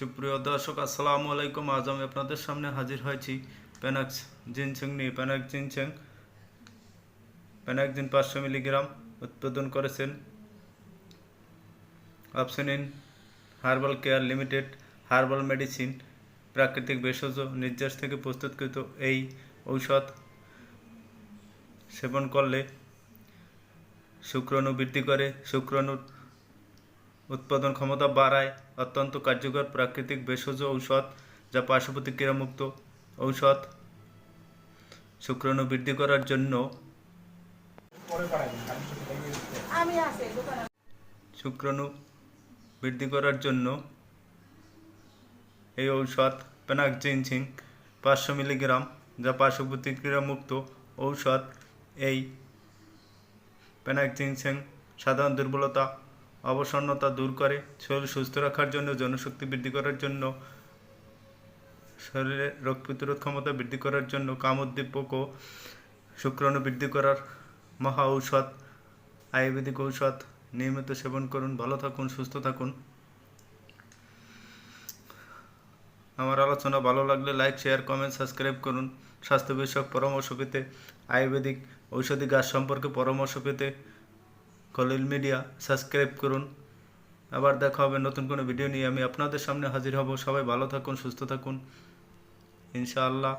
সুপ্রিয় দর্শক, আসসালামু আলাইকুম। আজ আমি আপনাদের সামনে হাজির হয়েছি প্যানাক্স জিনসেং নিয়ে। প্যানাক জিনসেং প্যানাকজিন পাঁচশো মিলিগ্রাম উৎপাদন করেছেন অপশনিন herbal care limited, herbal medicine, প্রাকৃতিক ভেষজ নির্যাস থেকে প্রস্তুতকৃত এই ঔষধ সেবন করলে শুক্রাণু বৃদ্ধি করে। শুক্রাণুর উৎপাদন ক্ষমতা বাড়ায়। অত্যন্ত কার্যকর প্রাকৃতিক ভেষজ ঔষধ, যা পার্শ্ব প্রতিক্রিয়ামুক্ত ঔষধ শুক্রাণু বৃদ্ধি করার জন্য শুক্রাণু বৃদ্ধি করার জন্য এই ঔষধ পেনাকজিনসিং পাঁচশো মিলিগ্রাম, যা পার্শ্ব প্রতিক্রিয়ামুক্ত ঔষধ। এই পেনাকজিনসিং সাধারণ দুর্বলতা অবসন্নতা দূর করে। শরীর সুস্থ রাখার জন্য, জনশক্তি বৃদ্ধি করার জন্য, শরীরে রোগ প্রতিরোধ ক্ষমতা বৃদ্ধি করার জন্য, কামোদ্দীপক ও শুক্রাণু বৃদ্ধি করার মহা ঔষধ, আয়ুর্বেদিক ঔষধ নিয়মিত সেবন করুন, ভালো থাকুন, সুস্থ থাকুন। আমার আলোচনা ভালো লাগলে লাইক, শেয়ার, কমেন্ট, সাবস্ক্রাইব করুন। স্বাস্থ্য বিষয়ক পরামর্শ পেতে আয়ুর্বেদিক ঔষধি গাছ সম্পর্কে পরামর্শ পেতে কলিল মিডিয়া, সাবস্ক্রাইব করুন। আবার দেখা হবে নতুন কোনো ভিডিও নিয়ে। আমি আপনাদের সামনে হাজির হব। সবাই ভালো থাকুন, সুস্থ থাকুন। ইনশাআল্লাহ।